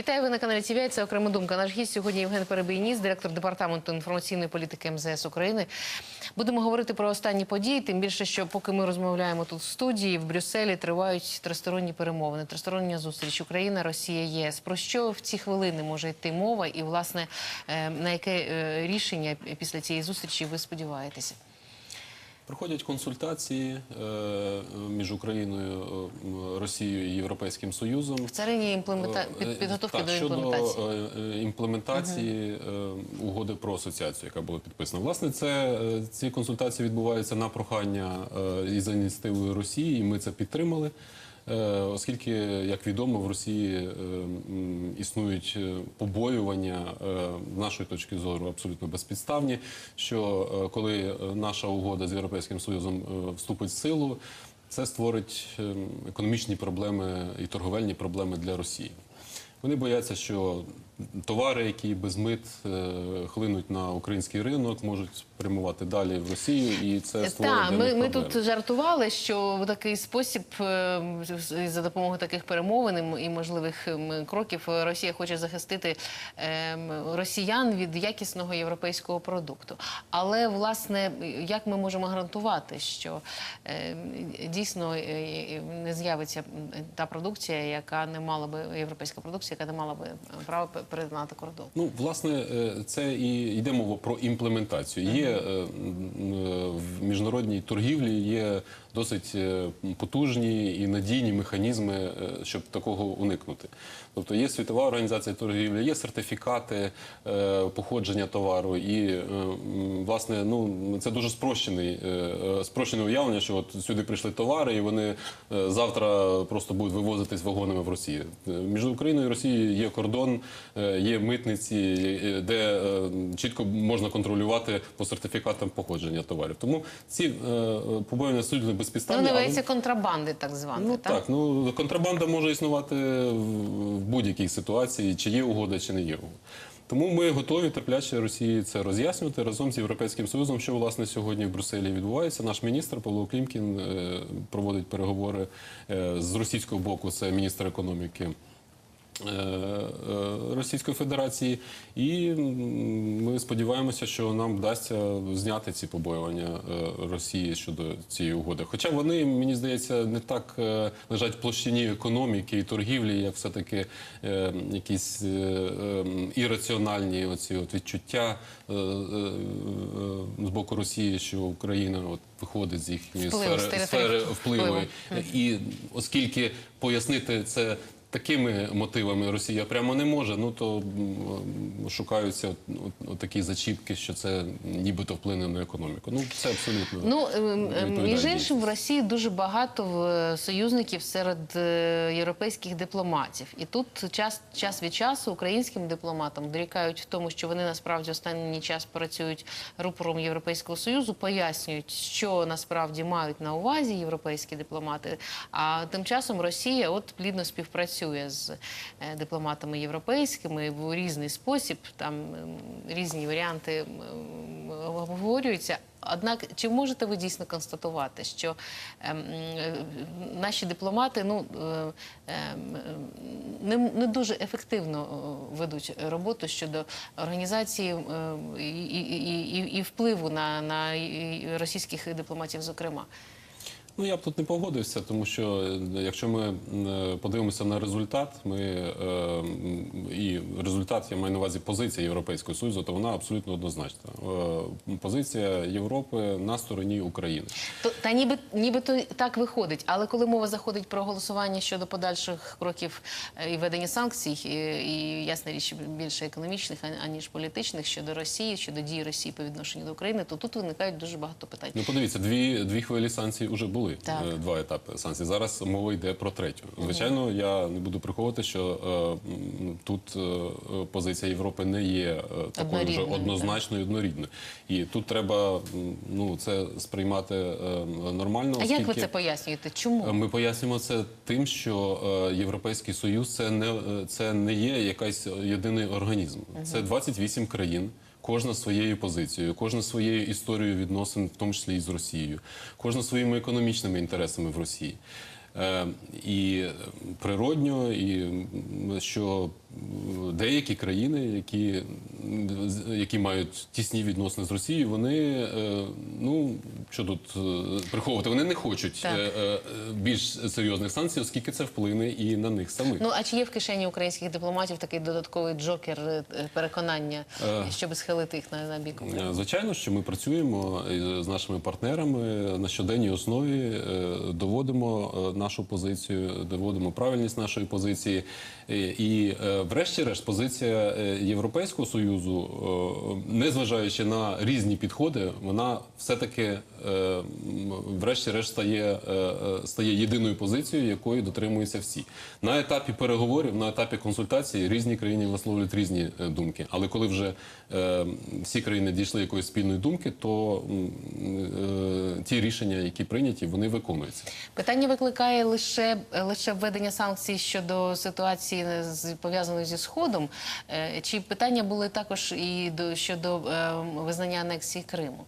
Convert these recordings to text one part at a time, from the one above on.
Вітаю ви на каналі ТВ. Це окрема думка. Наш гість сьогодні Євген Перебийніс, директор департаменту інформаційної політики МЗС України. Будемо говорити про останні події. Тим більше, що поки ми розмовляємо тут в студії в Брюсселі, тривають тристоронні перемовини, тристороння зустріч Україна, Росія, ЄС. Про що в ці хвилини може йти мова, і власне е, на яке е, рішення після цієї зустрічі ви сподіваєтеся? Проходять консультації е, між Україною, е, Росією і Європейським Союзом. В царині імплемента... Е, під... підготовки так, до щодо імплементації. е, імплементації е, угоди про асоціацію, яка була підписана. Власне, це е, ці консультації відбуваються на прохання е, і за ініціативою Росії, і ми це підтримали. Е, Оскільки, як відомо, в Росії е, існують е, побоювання нашої точки зору абсолютно безпідставні. Що коли наша угода з Європейським Союзом вступить в силу, це створить економічні проблеми і торговельні проблеми для Росії. Вони бояться, що товари, які без мит е, хлинуть на український ринок, можуть прямувати далі в Росію, і це створить Так, ми, ми тут жартували, що в такий спосіб е, за допомогою таких перемовин і можливих кроків е, Росія хоче захистити е, росіян від якісного європейського продукту. Але власне, як ми можемо гарантувати, що е, дійсно не з'явиться та продукція, яка не мала би європейська продукція, яка не мала би право пе- перетинати кордон? Ну, власне, е, це і йде мова про імплементацію. Є е, е, в міжнародній торгівлі є досить е, потужні і надійні механізми, е, щоб такого уникнути. Тобто є світова організація торгівлі, є сертифікати е, походження товару, і власне, ну це дуже спрощений спрощене уявлення, що от сюди прийшли товари, і вони завтра просто будуть вивозитись вагонами в Росію. Між Україною і Росією є кордон, є митниці, де чітко можна контролювати по сертифікатам походження товарів. Тому ці е, е, суджені Ну, безпідставні. але- контрабанди, так звані. Ну так? так, ну контрабанда може існувати в в будь-якій ситуації, чи є угода, чи не є угода. Тому ми готові терпляче Росії це роз'яснювати разом з Європейським Союзом, що власне сьогодні в Брюсселі відбувається. Наш міністр Павло Клімкін е, проводить переговори е, з російського боку. Це міністр економіки. Е, е, Російської Федерації, і ми сподіваємося, що нам вдасться зняти ці побоювання е, Росії щодо цієї угоди. Хоча вони, мені здається, не так лежать в площині економіки і торгівлі, як все-таки е, якісь ірраціональні оці от відчуття з боку Росії, що Україна от виходить з їхньої Впливу, сфери, сфери впливу. впливу. І оскільки пояснити це такими мотивами Росія прямо не може, ну то шукаються от, от, от такі зачіпки, що це нібито вплине на економіку. Ну це абсолютно Ну ем, ем, між іншим, в. Росії дуже багато е, союзників серед е, європейських дипломатів, і тут час час від часу українським дипломатам дорікають в тому, що вони насправді останній час працюють рупором Європейського союзу, пояснюють, що насправді мають на увазі європейські дипломати. А тим часом Росія от плідно співпрацює з е, дипломатами європейськими в різний спосіб. Там різні варіанти обговорюються. Однак, чи можете ви дійсно констатувати, що ем, е, наші дипломати ну, е, ем, не, дуже ефективно ведуть роботу щодо організації і, і, впливу на, на російських дипломатів, зокрема? Ну я б тут не погодився, тому що е, якщо ми е, подивимося на результат, ми е, і результат я маю на увазі позиція Європейського союзу, то вона абсолютно однозначна. Е, Позиція Європи на стороні України. То, та ніби, нібито так виходить, але коли мова заходить про голосування щодо подальших кроків е, і введення санкцій, і, і ясна річ більше економічних, аніж політичних щодо Росії, щодо дій Росії по відношенню до України, то тут виникають дуже багато питань. Ну, подивіться, дві, дві хвилі санкцій вже були. Так. Е, Два етапи санкцій. Зараз мова йде про третю. Звичайно, я не буду приховувати, що е, тут е, позиція Європи не є е, такою вже однозначною, однорідною. І тут треба ну, це сприймати е, нормально. А як ви це пояснюєте? Чому? ми пояснюємо це тим, що е, Європейський Союз це не, це не є якийсь єдиний організм. Це 28 країн. Кожна своєю позицією, кожна своєю історією відносин, в тому числі і з Росією, кожна своїми економічними інтересами в Росії. Е, І природньо, і що деякі країни, які, які мають тісні відносини з Росією, вони е, ну що тут е, приховувати, вони не хочуть Так. більш серйозних санкцій, оскільки це вплине і на них самих. Ну а чи є в кишені українських дипломатів такий додатковий джокер переконання, щоб схилити їх на, на бік Звичайно, що ми працюємо з нашими партнерами на щоденній основі, доводимо нашу позицію, доводимо правильність нашої позиції. Е, І, е, врешті-решт, позиція е, Європейського союзу, незважаючи на різні підходи, вона все-таки, врешті-решт, стає, стає єдиною позицією, якої дотримуються всі. На етапі переговорів, на етапі консультацій різні країни висловлюють різні думки. Але коли вже всі країни дійшли якоїсь спільної думки, то ті рішення, які прийняті, вони виконуються. Питання викликає лише, лише введення санкцій щодо ситуації з- пов'язаної зі сходом. Е, Чи питання були також і до щодо е, визнання анексії Криму?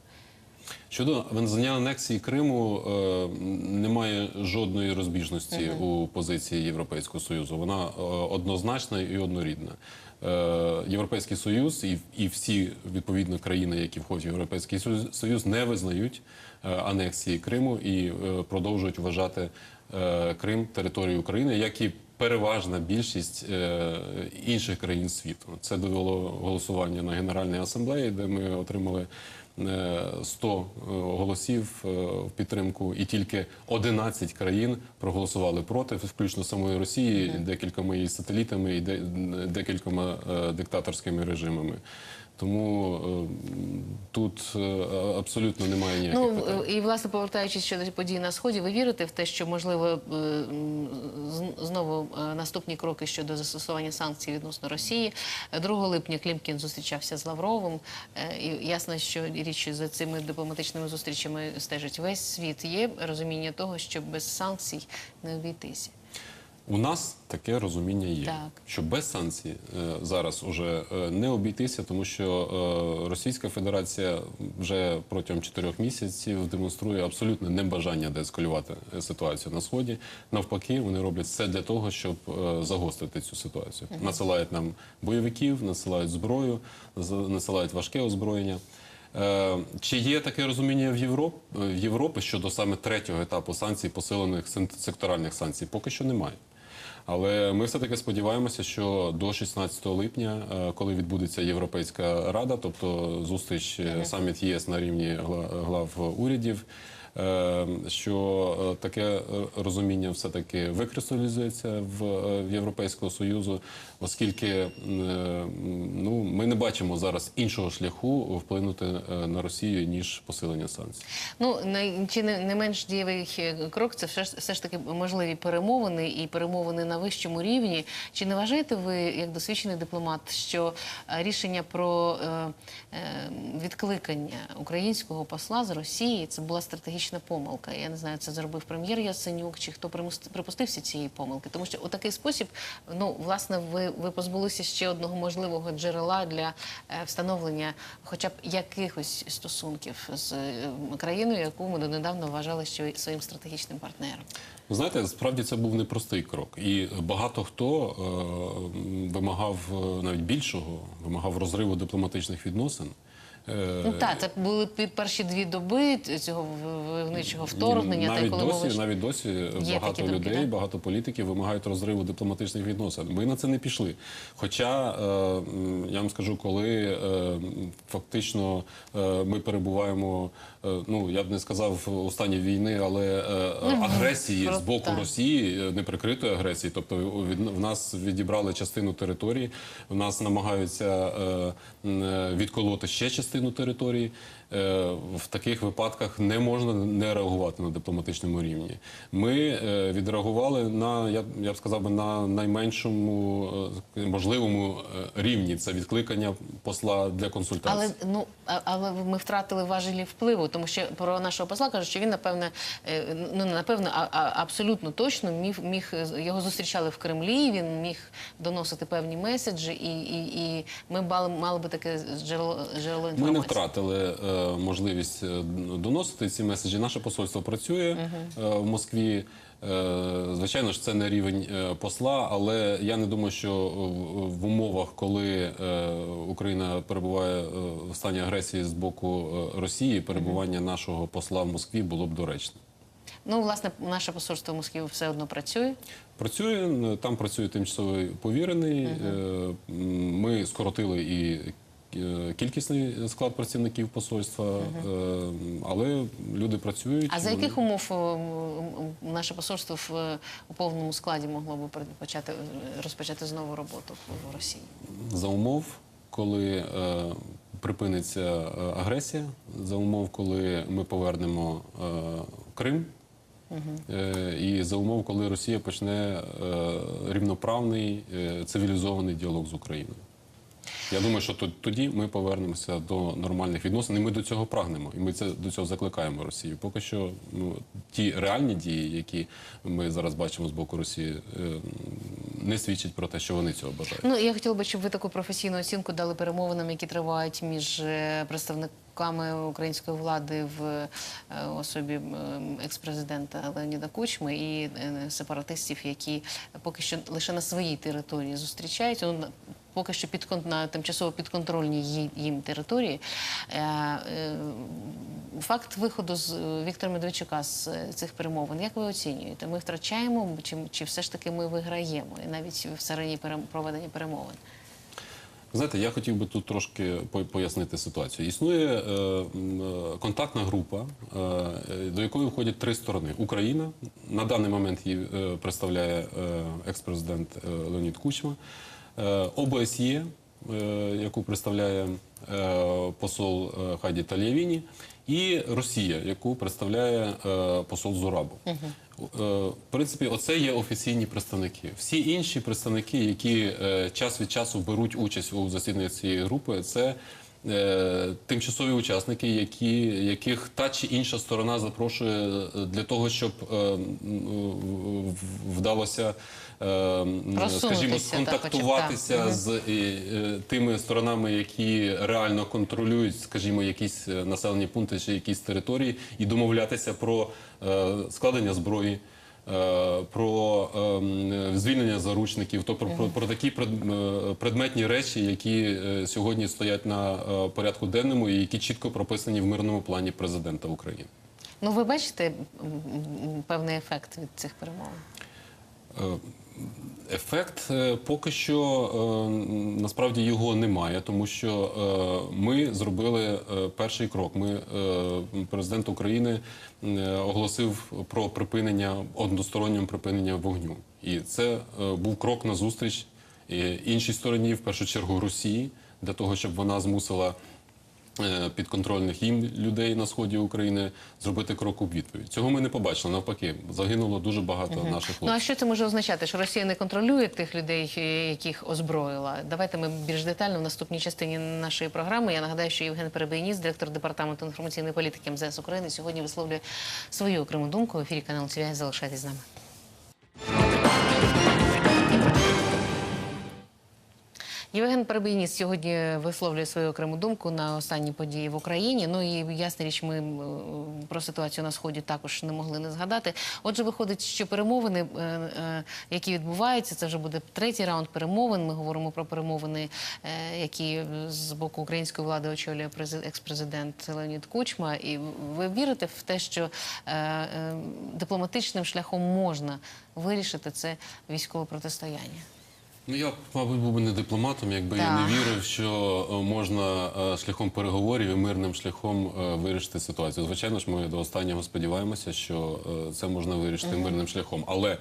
Щодо визнання анексії Криму, е, немає жодної розбіжності у позиції Європейського союзу. Вона е, однозначна і однорідна. Е, Європейський союз і, і всі відповідно країни, які входять в Європейський Союз- не визнають е, анексії Криму і е, продовжують вважати е, Крим територією України, як і переважна більшість е, інших країн світу. Це довело голосування на Генеральній асамблеї, де ми отримали е, 100 е, голосів е, в підтримку, і тільки 11 країн проголосували проти, включно самої Росії, декількома її сателітами і декількома е, диктаторськими режимами. Тому е, тут е, абсолютно немає ніяких Ну питань. е, і власне повертаючись щодо подій на сході, ви вірите в те, що можливо знову наступні кроки щодо застосування санкцій відносно Росії. Е, 2 липня Клімкін зустрічався з Лавровим. І ясно, що річ за цими дипломатичними зустрічами стежить весь світ. Є розуміння того, що без санкцій не обійтися. У нас таке розуміння є, Так. що без санкцій е, зараз уже е, не обійтися, тому що е, Російська Федерація вже протягом чотирьох місяців демонструє абсолютне небажання деескалювати ситуацію на сході. Навпаки, вони роблять все для того, щоб загострити цю ситуацію. Насилають нам бойовиків, насилають зброю, насилають важке озброєння. Чи є таке розуміння в Європі, в Європі щодо саме третього етапу санкцій, посилених секторальних санкцій? Поки що немає. Але ми все-таки сподіваємося, що до 16 липня, е, коли відбудеться Європейська рада, тобто зустріч е, саміт ЄС на рівні гла- глав урядів, е, що таке розуміння все-таки викристалізується е, в Європейського Союзу, оскільки е, ну, ми не бачимо зараз іншого шляху вплинути е, на Росію, ніж посилення санкцій. Ну чи не, менш дієвий е, крок, це все ж все ж таки можливі перемовини і перемовини на вищому рівні. Чи не вважаєте ви, як досвідчений дипломат, що рішення про відкликання українського посла з Росії це була стратегічна помилка? Я не знаю, це зробив прем'єр Яценюк, чи хто припустився цієї помилки? Тому що у такий спосіб, ну власне, ви, ви позбулися ще одного можливого джерела для е, встановлення, хоча б якихось стосунків з е, країною, яку ми донедавна вважали що своїм стратегічним партнером. Знаєте, справді це був непростий крок, і багато хто е, вимагав е, навіть більшого, вимагав розриву дипломатичних відносин. Е, Ну так, це були перші дві доби цього войовничого вторгнення. навіть та коли досі, мова навіть досі багато думки, людей, да? багато політиків вимагають розриву дипломатичних відносин. Ми на це не пішли. Хоча е, я вам скажу, коли е, фактично ми перебуваємо, ну я б не сказав у стані війни, але е, агресії з боку. Росії, неприкритої агресії, тобто в нас відібрали частину території, в нас намагаються відколоти ще частину території. Е, В таких випадках не можна не реагувати на дипломатичному рівні. Ми е, відреагували на я, б- сказав би на найменшому е, можливому рівні. Це відкликання посла для консультацій. Але ну але ми втратили важелі впливу, тому що про нашого посла кажуть, що він напевне, ну не напевне, а, а абсолютно точно міг міг його зустрічали в Кремлі. Він міг доносити певні меседжі, і, і, і ми мали, мали би таке джерело джерело інформації. Ми не втратили е, можливість е, доносити ці меседжі. Наше посольство працює е, в Москві. Е, звичайно ж, це не рівень е, посла, але я не думаю, що в, в умовах, коли е, Україна перебуває в стані агресії з боку Росії, перебування нашого посла в Москві було б доречним. Ну, власне, наше посольство в Москві все одно працює. Працює там. Працює тимчасовий повірений. Ми скоротили і кількісний склад працівників посольства, е, але люди працюють. А за вони- яких умов е, наше посольство в е, у повному складі могло би почати е, розпочати знову роботу в Росії? за умов, коли е, припиниться е, агресія, за умов, коли ми повернемо е, Крим. Е, І за умов, коли Росія почне е, рівноправний е, цивілізований діалог з Україною. Я думаю, що тоді ми повернемося до нормальних відносин, і ми до цього прагнемо, і ми це до цього закликаємо Росію. Поки що ну, ті реальні дії, які ми зараз бачимо з боку Росії, е, не свідчать про те, що вони цього бажають. Ну я хотіла би, щоб ви таку професійну оцінку дали перемовинам, які тривають між е, представниками української влади в е, особі екс-президента Леоніда Кучми і сепаратистів, які поки що лише на своїй території зустрічаються. Поки що під на тимчасово підконтрольній їм території. Е, е, Факт виходу з е, Віктора Медведчука з цих перемовин, як ви оцінюєте? Ми втрачаємо чи, чи все ж таки ми виграємо і навіть в перем- проведення перемовин? Знаєте, я хотів би тут трошки пояснити ситуацію. Існує е, контактна група, е, до якої входять три сторони. Україна на даний момент її представляє екс-президент Леонід Кучма, ОБСЄ, е, яку представляє е, посол е, Хайді Тальявіні, і Росія, яку представляє е, посол Зурабов. Е, В принципі, оце є офіційні представники. Всі інші представники, які е, час від часу беруть участь у засіданнях цієї групи, це е, тимчасові учасники, які, яких та чи інша сторона запрошує е, для того, щоб е, вдалося, е, скажімо, так, сконтактуватися так. з е, е, тими сторонами, які реально контролюють, скажімо, якісь е, населені пункти чи якісь території, і домовлятися про е, складення зброї. е, Про ем, звільнення заручників, тобто про, про такі е, предметні речі, які е, сьогодні стоять на е, порядку денному і які чітко прописані в мирному плані президента України. Ну, ви бачите певний ефект від цих перемовин? Ефект е, поки що е, насправді його немає, тому що е, ми зробили перший крок. Ми президент України оголосив про припинення одностороннього припинення вогню, і це був крок на зустріч е, іншій стороні, в першу чергу Росії, для того, щоб вона змусила підконтрольних їм людей на сході України зробити крок у відповідь. Цього ми не побачили. Навпаки, загинуло дуже багато наших хлопців. Ну а що це може означати? Що Росія не контролює тих людей, е, яких озброїла? Давайте ми більш детально в наступній частині нашої програми. Я нагадаю, що Євген Перебийніс, директор департаменту інформаційної політики МЗС України, сьогодні висловлює свою окрему думку в ефірі каналу ТВ. Залишайтесь з нами. Євген Перебийніс сьогодні висловлює свою окрему думку на останні події в Україні. Ну і ясна річ, ми е, про ситуацію на сході також не могли не згадати. Отже, виходить, що перемовини, е, е, які відбуваються, це вже буде третій раунд перемовин. Ми говоримо про перемовини, які з боку української влади очолює прези- екс-президент Леонід Кучма. І ви вірите в те, що дипломатичним шляхом можна вирішити це військове протистояння? Ну я, мабуть, був би не дипломатом, якби я не вірив, що е, можна е, шляхом переговорів і мирним шляхом е, вирішити ситуацію. Звичайно ж, ми до останнього сподіваємося, що це можна вирішити мирним шляхом. Але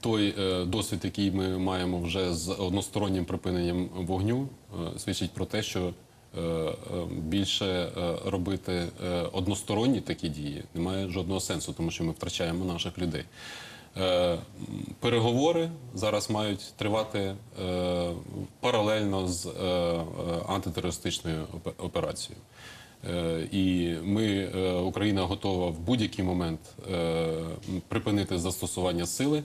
той досвід, який ми маємо вже з одностороннім припиненням вогню, свідчить про те, що більше робити односторонні такі дії немає жодного сенсу, тому що ми втрачаємо наших людей. Е, Переговори зараз мають тривати е, паралельно з е, антитерористичною опе- операцією. І ми, Україна готова в будь-який момент припинити застосування сили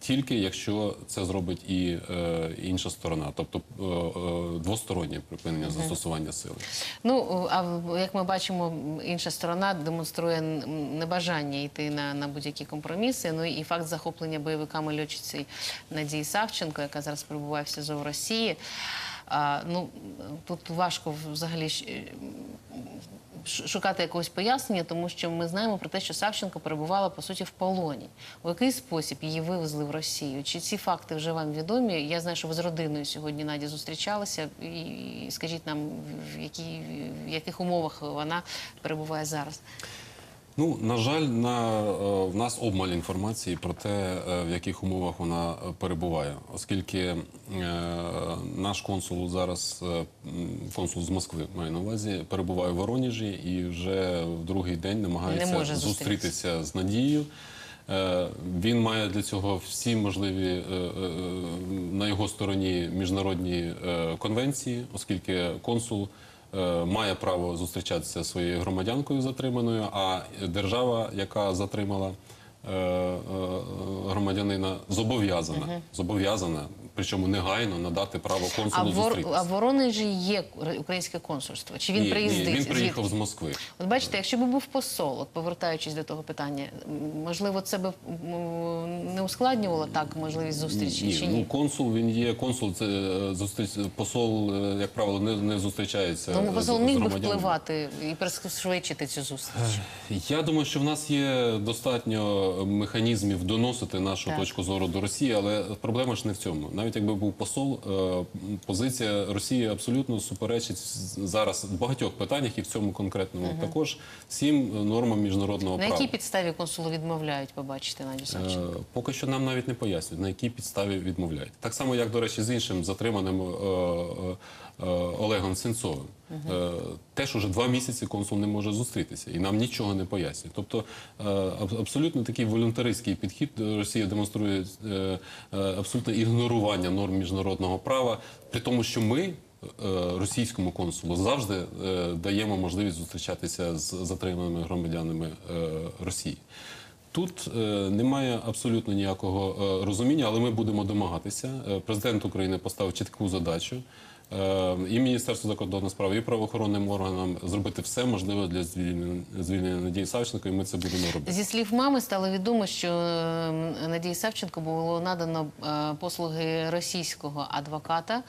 тільки якщо це зробить і е, інша сторона, тобто е, е, двостороннє припинення застосування сили. Ну а як ми бачимо, інша сторона демонструє небажання йти на, на будь-які компроміси. Ну і факт захоплення бойовиками льотчиці Надії Савченко, яка зараз перебуває в СІЗО в Росії. Ну тут важко взагалі шукати якогось пояснення, тому що ми знаємо про те, що Савченко перебувала по суті в полоні. У який спосіб її вивезли в Росію? Чи ці факти вже вам відомі? Я знаю, що ви з родиною сьогодні Наді зустрічалися. І скажіть нам, в, які, в яких умовах вона перебуває зараз? Ну, на жаль, на, е, в нас обмаль інформації про те, е, в яких умовах вона е, перебуває, оскільки е, наш консул зараз, консул з Москви, маю на увазі, перебуває в Воронежі і вже в другий день намагається зустрітися. зустрітися з Надією. Е, Він має для цього всі можливі е, е, е, на його стороні міжнародні е, конвенції, оскільки консул має право зустрічатися зі своєю громадянкою затриманою, а держава, яка затримала е, е, громадянина, зобов'язана зобов'язана, причому негайно надати право консулу Вор... зустрітися. а в Воронежі є українське консульство? Чи він Ні, ні, приїздить? він приїхав з Москви. От бачите, якщо б був посол, от повертаючись до того питання, можливо, це б не ускладнювало так можливість зустрічі чи ну ні? консул він є консул. Це е, зустріч посол, е, як правило, не, не зустрічається. Ну, з- посол з міг би впливати і пришвидшити цю зустріч. Я думаю, що в нас є достатньо механізмів доносити нашу Так. точку зору до Росії, але проблема ж не в цьому. Навіть якби був посол, е, позиція Росії абсолютно суперечить зараз в багатьох питаннях, і в цьому конкретному також всім нормам міжнародного На права. якій підставі консулу відмовляють побачити Надю Савченко? Е, Поки що нам навіть не пояснюють, на якій підставі відмовляють. Так само, як, до речі, з іншим затриманим е, Олегом Сенцовим. Е, Теж уже два місяці консул не може зустрітися і нам нічого не пояснює. Тобто е, абсолютно такий волюнтаристський підхід Росія демонструє е, е, ігнорування норм міжнародного права, при тому, що ми. е, Російському консулу завжди е, даємо можливість зустрічатися з затриманими громадянами е, Росії. Тут е, немає абсолютно ніякого е, розуміння, але ми будемо домагатися. Е, президент України поставив чітку задачу. Е, І Міністерство закордонних справ, і правоохоронним органам зробити все можливе для звільнення, звільнення Надії Савченко, і ми це будемо робити. Зі слів мами стало відомо, що е, Надії Савченко було надано е, послуги російського адвоката,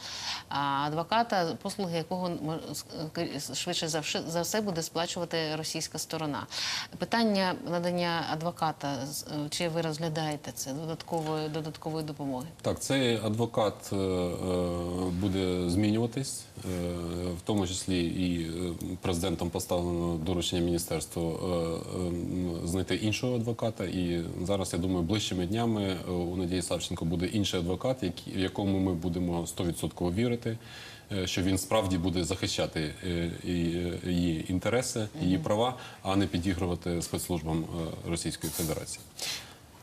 а адвоката, послуги якого швидше за все буде сплачувати російська сторона. Питання надання адвоката, е, чи ви розглядаєте це додаткової додаткової допомоги? Так, цей адвокат е, буде змінюватись, е, в тому числі і е, президентом поставлено доручення міністерству е, знайти іншого адвоката. І зараз я думаю, ближчими днями у Надії Савченко буде інший адвокат, який- якому ми будемо 100% вірити. Що він справді буде захищати її інтереси, її права, а не підігрувати спецслужбам Російської Федерації.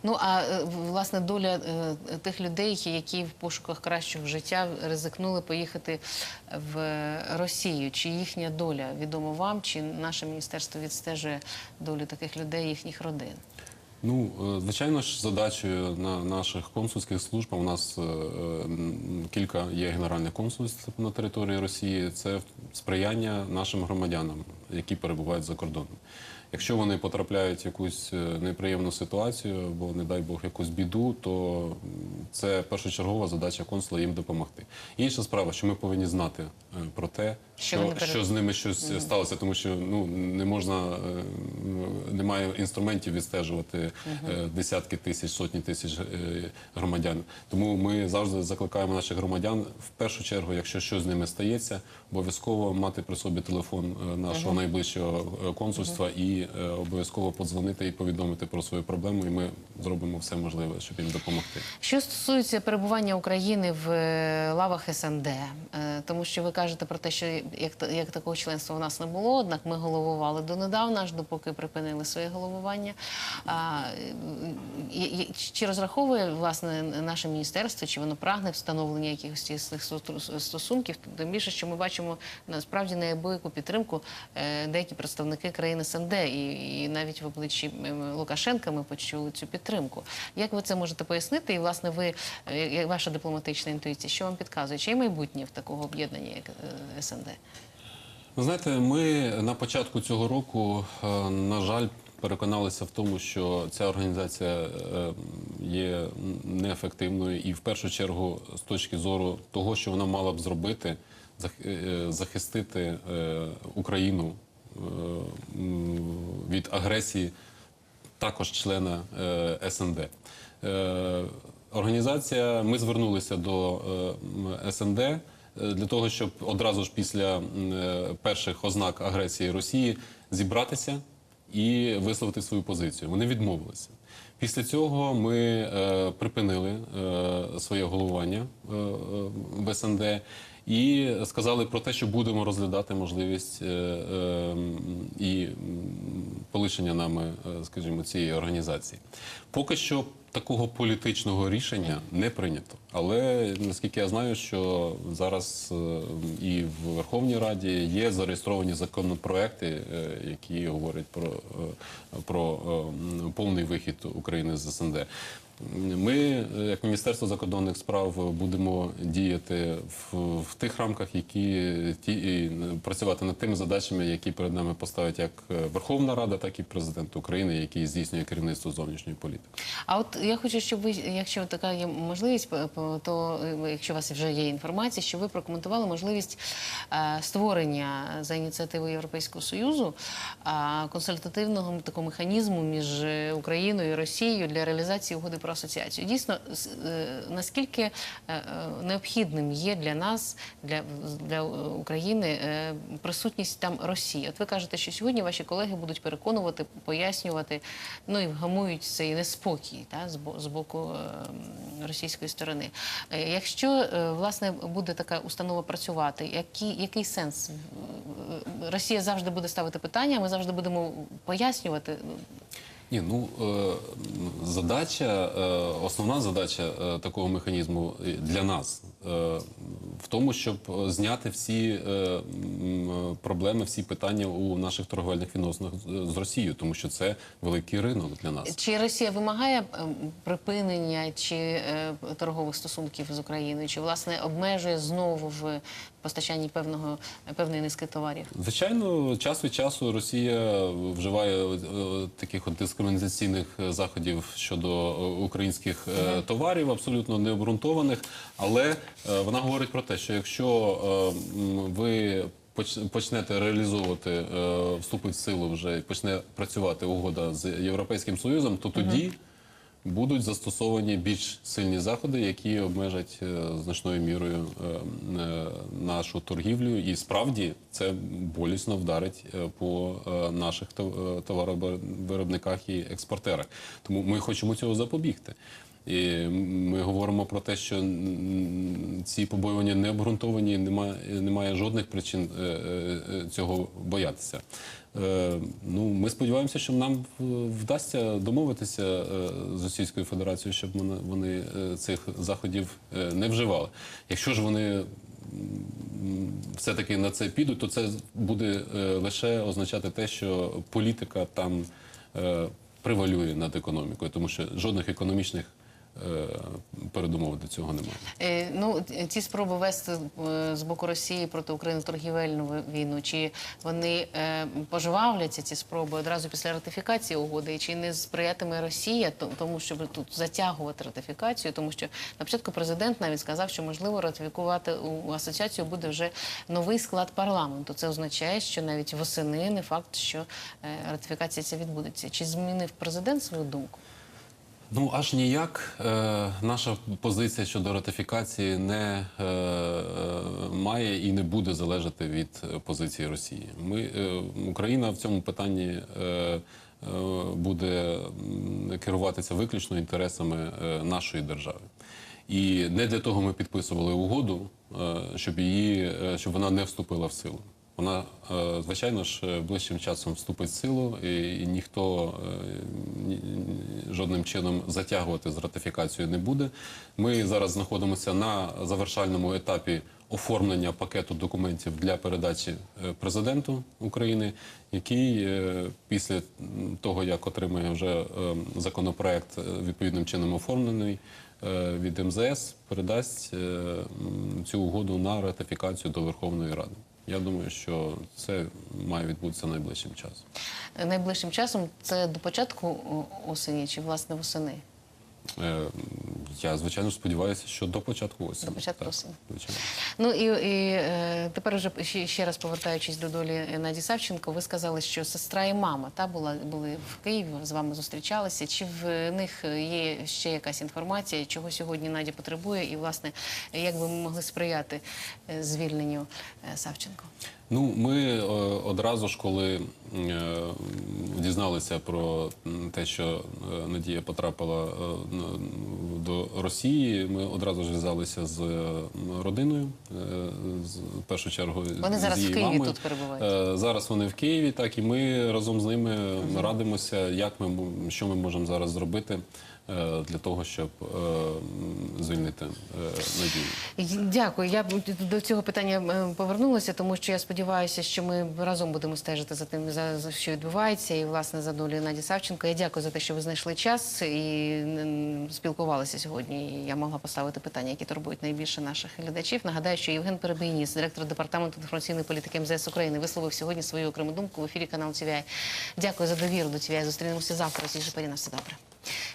Ну а е, власне доля е, тих людей, які в пошуках кращого життя ризикнули поїхати в Росію. Чи їхня доля відома вам? Чи наше міністерство відстежує долю таких людей, їхніх родин? Ну, е, звичайно ж, задачею на наших консульських служб, у нас кілька є генеральних консульств на території Росії, це сприяння нашим громадянам, які перебувають за кордоном. Якщо вони потрапляють в якусь е, неприємну ситуацію або, не дай Бог, якусь біду, то це першочергова задача консула їм допомогти. Інша справа, що ми повинні знати про те, Що що, що з ними щось сталося, тому що ну не можна, е, немає інструментів відстежувати е, десятки тисяч, сотні тисяч е, громадян. Тому ми завжди закликаємо наших громадян в першу чергу, якщо щось з ними стається, обов'язково мати при собі телефон е, нашого найближчого е, консульства і е, обов'язково подзвонити і повідомити про свою проблему. І ми зробимо все можливе, щоб їм допомогти. Що стосується перебування України в е, лавах СНД, е, тому що ви кажете, кажете про те, що як, як такого членства у нас не було, однак ми головували донедавна, аж допоки припинили своє головування. А, чи розраховує власне наше міністерство, чи воно прагне встановлення якихось тісних стосунків? Тим більше, що ми бачимо насправді неабияку підтримку е, деякі представники країн СНД, і, і навіть в обличчі Лукашенка ми почули цю підтримку. Як ви це можете пояснити? І власне ви е, ваша дипломатична інтуїція, що вам підказує? Чи є майбутнє в такого об'єднання, як е, СНД? Ви знаєте, ми на початку цього року, е, на жаль, переконалися в тому, що ця організація е, є неефективною і в першу чергу з точки зору того, що вона мала б зробити, е, захистити е, Україну е, від агресії також члена е, СНД. Е, Організація, ми звернулися до е, СНД е, для того, щоб одразу ж після е, перших ознак агресії Росії зібратися і висловити свою позицію. Вони відмовилися. Після цього ми е, припинили е, своє головування е, е, в СНД і сказали про те, що будемо розглядати можливість е, е, і полишення нами, е, скажімо, цієї організації. Поки що такого політичного рішення не прийнято. Але наскільки я знаю, що зараз і в Верховній Раді є зареєстровані законопроекти, які говорять про, про повний вихід України з СНД. Ми, е, як Міністерство закордонних справ, будемо діяти в, в тих рамках, які ті і працювати над тими задачами, які перед нами поставить як е, Верховна Рада, так і президент України, який здійснює керівництво зовнішньої політики. А от я хочу, щоб ви, якщо така є можливість, то е, якщо у вас вже є інформація, щоб ви прокоментували можливість е, створення за ініціативою Європейського союзу е, консультативного такого механізму між е, Україною і Росією для реалізації угоди про асоціацію. Дійсно, е, наскільки е, е, необхідним є для нас, для, для України, присутність там Росії? От ви кажете, що сьогодні ваші колеги будуть переконувати, пояснювати, ну і вгамують цей неспокій та, з, бо- з боку російської сторони. Якщо власне буде така установа працювати, який, який сенс? Росія завжди буде ставити питання, ми завжди будемо пояснювати. Ні, ну е, задача, е, основна задача е, такого механізму для нас в тому, щоб е, зняти всі е, проблеми, всі питання у наших торговельних відносинах з- Росією, тому що це великий ринок для нас. Чи Росія вимагає припинення чи е, торгових стосунків з Україною, чи власне обмежує знову в постачанні певного певної низки товарів? Звичайно, час від часу Росія вживає е, таких от дискримінаційних е, заходів щодо е, українських е, товарів, абсолютно необґрунтованих. Але е, вона говорить про те, що якщо е, ви почнете реалізовувати, е, вступить в силу вже і почне працювати угода з Європейським Союзом, то тоді. Будуть застосовані більш сильні заходи, які обмежать е, значною мірою е, е, нашу торгівлю, і справді це болісно вдарить е, по е, наших е, товаровиробниках і експортерах. Тому ми хочемо цього запобігти. І ми говоримо про те, що ці побоювання не обґрунтовані, немає, немає жодних причин е, е, е, цього боятися. Ну, ми сподіваємося, що нам вдасться домовитися з Російською Федерацією, щоб вони, цих заходів не вживали. Якщо ж вони все-таки на це підуть, то це буде лише означати те, що політика там превалює над економікою, тому що жодних економічних передумов до цього немає. Е, Ну, ці спроби вести е, з боку Росії проти України торгівельну війну, чи вони е, пожвавляться ці спроби одразу після ратифікації угоди, чи не сприятиме Росія тому, щоб тут затягувати ратифікацію, тому що на початку президент навіть сказав, що можливо ратифікувати у асоціацію буде вже новий склад парламенту. Це означає, що навіть восени не факт, що ратифікація ця відбудеться. Чи змінив президент свою думку? Ну аж ніяк е, наша позиція щодо ратифікації не е, е, має і не буде залежати від е, позиції Росії. Ми е, Україна в цьому питанні е, е, буде керуватися виключно інтересами е, нашої держави. І не для того ми підписували угоду щоб її щоб вона не вступила в силу. Вона, е, звичайно ж, е, ближчим часом вступить в силу, і, ніхто е, жодним чином затягувати з ратифікацією не буде. Ми зараз знаходимося на завершальному етапі оформлення пакету документів для передачі президенту України, який після того, як отримає вже законопроект відповідним чином оформлений від МЗС, передасть цю угоду на ратифікацію до Верховної Ради. Я думаю, що це має відбутися найближчим часом. Найближчим часом це до початку осені чи власне восени? Е, Я звичайно сподіваюся, що до початку осені. До початку осені. Звичайно. Ну і, і е, тепер вже ще, ще раз повертаючись до долі Наді Савченко, ви сказали, що сестра і мама та була були в Києві, з вами зустрічалися. Чи в них є ще якась інформація, чого сьогодні Надя потребує, і власне як би ми могли сприяти е, звільненню Савченко? Ну, ми е, одразу ж, коли е, дізналися про те, що е, Надія потрапила до Росії, ми одразу ж зв'язалися з родиною. з- В першу чергу Вони з зараз в Києві мамою. тут перебувають? Зараз вони в Києві, так і ми разом з ними радимося, як ми що ми можемо зараз зробити для того, щоб е, звільнити е, Надію. Дякую. Я до цього питання е, повернулася, тому що я сподіваюся, що ми разом будемо стежити за тим, за, що відбувається, і власне за долю Наді Савченко. Я дякую за те, що ви знайшли час і спілкувалися сьогодні. Я могла поставити питання, які турбують найбільше наших глядачів. Нагадаю, що Євген Перебийніс, директор департаменту інформаційної політики МЗС України, висловив сьогодні свою окрему думку в ефірі каналу TVI. Дякую за довіру до TVI. Зустрінемося завтра. Усі ж на все добре.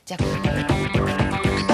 じゃあ。